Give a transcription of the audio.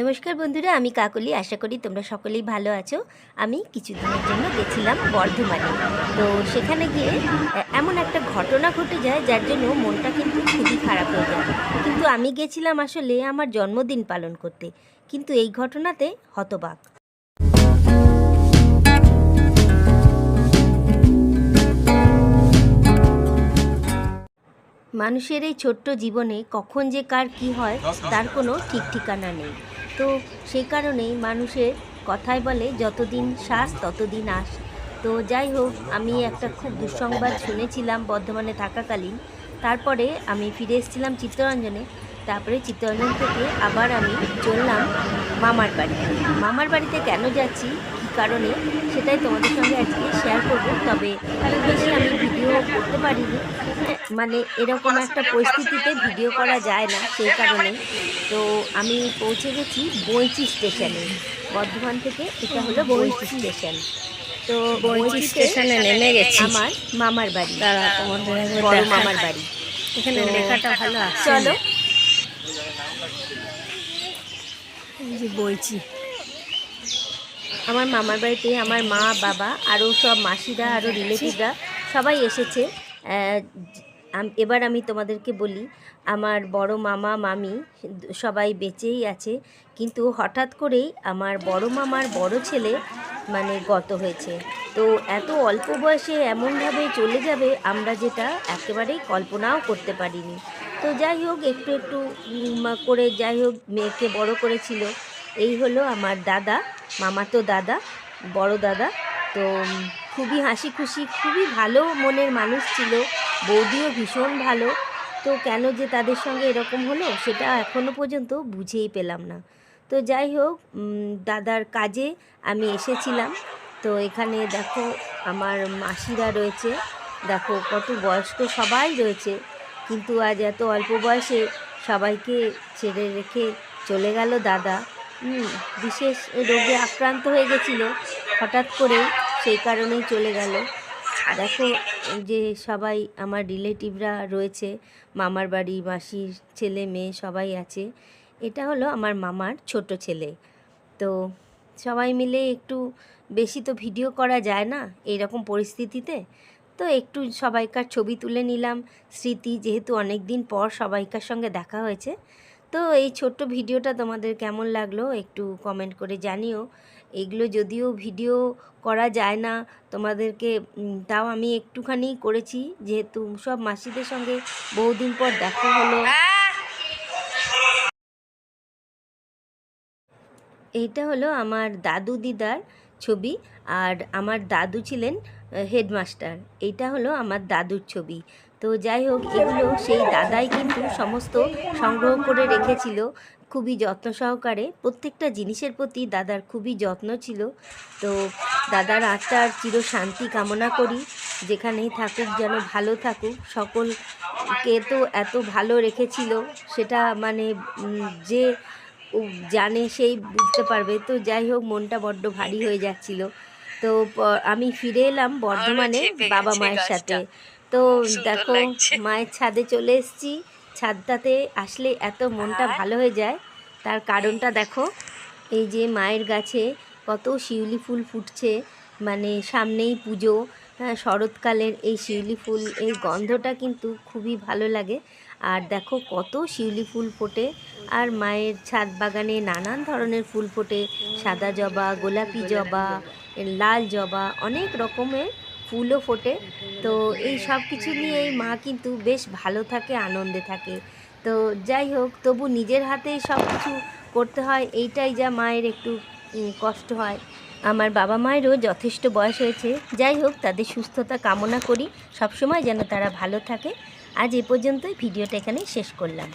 নমস্কার বন্ধুরা আমি কাকলি। আশা করি তোমরা সকলেই ভালো আছো। আমি কিছুদিনের জন্য গেছিলাম বর্ধমানে। তো সেখানে গিয়ে এমন একটা ঘটনা ঘটে যায় যার জন্য মনটা কিন্তু খুবই খারাপ হয়ে যায়। কিন্তু আমি গেছিলাম আসলে আমার জন্মদিন পালন করতে। কিন্তু এই ঘটনাতে হতবাক। মানুষের এই ছোট্ট জীবনে কখন যে কার কি হয় তার কোনো ঠিক ঠিকানা নেই। তো সেই কারণেই মানুষের কথায় বলে, যতদিন শ্বাস ততদিন আস তো যাই হোক, আমি একটা খুব দুঃসংবাদ শুনেছিলাম বর্ধমানে থাকাকালীন। তারপরে আমি ফিরে এসেছিলাম চিত্তরঞ্জনে। তারপরে চিত্তরঞ্জন থেকে আবার আমি চললাম মামার বাড়ি। মামার বাড়িতে কেন যাচ্ছি, কী কারণে, সেটাই তোমাদের সঙ্গে আজকে শেয়ার করব। তবে বেশি ভিডিও করতে পারিনি মানে এরকম একটা পরিস্থিতিতে ভিডিও করা যায় না সেই কারণে। তো আমি পৌঁছে গেছি বইচি স্টেশনে। বর্ধমান থেকে এটা হলো বইচি স্টেশন। তো বইচি স্টেশনে নেমে গেছি। আমার মামার বাড়ি। বড় মামার বাড়ি। এখানে লেখাটা ভালো আছে। চলো। বইছি আমার মামার বাড়িতে আমার মা বাবা আরও সব মাসিরা আরও রিলেটিভরা সবাই এসেছে। এবার আমি তোমাদেরকে বলি, আমার বড় মামা, মামি সবাই বেঁচেই আছে, কিন্তু হঠাৎ করেই আমার বড় মামার বড় ছেলে মানে গত হয়েছে। তো এত অল্প বয়সে এমনভাবে চলে যাবে, আমরা যেটা একেবারেই কল্পনাও করতে পারিনি। তো যাই হোক, একটু একটু করে যাই হোক, মেয়েকে বড় করেছিল। এই হলো আমার দাদা, মামাতো দাদা, বড় দাদা। তো খুবই হাসি খুশি, খুবই ভালো মনের মানুষ ছিল। বৌদিও ভীষণ ভালো। তো কেন যে তাদের সঙ্গে এরকম হলো, সেটা এখনও পর্যন্ত বুঝেই পেলাম না। তো যাই হোক দাদার কাজে আমি এসেছিলাম। তো এখানে দেখো আমার মাসিরা রয়েছে। দেখো কত বয়স্ক সবাই রয়েছে। কিন্তু আজ এত অল্প বয়সে সবাইকে ছেড়ে রেখে চলে গেল দাদা। বিশেষ রোগে আক্রান্ত হয়ে গেছিল। হঠাৎ করে সেই কারণেই চলে গেল। দেখো যে সবাই, আমার রিলেটিভরা রয়েছে, মামার বাড়ি, মাসির ছেলে, মেয়ে সবাই আছে। এটা হলো আমার মামার ছোট ছেলে। তো সবাই মিলে একটু বেশি তো ভিডিও করা যায় না এইরকম পরিস্থিতিতে। তো একটু সবাইকার ছবি তুলে নিলাম। স্মৃতি যেহেতু অনেক দিন পর সবাইকার সঙ্গে দেখা হয়েছে। তো এই ছোট্ট ভিডিওটা তোমাদের কেমন লাগল একটু কমেন্ট করে জানিও। এগুলো যদিও ভিডিও করা যায় না, তোমাদেরকে তাও আমি একটুখানি করেছি, যেহেতু সব মাসিদের সঙ্গে বহুদিন পর দেখা হলো। এইটা হলো আমার দাদু দিদার ছবি, আর আমার দাদু ছিলেন হেডমাস্টার। এইটা হলো আমার দাদুর ছবি। তো যাই হোক, এগুলো সেই দাদাই কিন্তু সমস্ত সংগ্রহ করে রেখেছিল। খুবই যত্ন সহকারে প্রত্যেকটা জিনিসের প্রতি দাদার খুবই যত্ন ছিল। তো দাদার আত্মার চির শান্তি কামনা করি যেখানেই থাকুক যেন ভালো থাকুক। সকলকে তো এত ভালো রেখেছিল সেটা মানে যে জানে সেই বুঝতে পারবে। তো যাই হোক মনটা বড্ড ভারী হয়ে যাচ্ছিল। তো আমি ফিরে এলাম বর্ধমানে বাবা মায়ের সাথে। তো দেখো মায়ের ছাদে চলে এসেছি। ছাদটাতে আসলে এত মনটা ভালো হয়ে যায়। তার কারণটা দেখো এই যে মায়ের গাছে কত শিউলি ফুল ফুটছে মানে সামনেই পুজো হ্যাঁ শরৎকালের এই শিউলি ফুল এই গন্ধটা কিন্তু খুবই ভালো লাগে। আর দেখো কত শিউলি ফুল ফোটে আর মায়ের ছাদ বাগানে নানান ধরনের ফুল ফোটে সাদা জবা গোলাপি জবা লাল জবা অনেক রকমের ফুলও ফোটে। তো এই সব কিছু নিয়েই মা কিন্তু বেশ ভালো থাকে, আনন্দে থাকে। তো যাই হোক, তবু নিজের হাতেই সব কিছু করতে হয়, এইটাই যা মায়ের একটু কষ্ট হয়। আমার বাবা মায়েরও যথেষ্ট বয়স হয়েছে। যাই হোক, তাদের সুস্থতা কামনা করি। সবসময় যেন তারা ভালো থাকে। আজ এ পর্যন্তই, ভিডিওটা এখানে শেষ করলাম।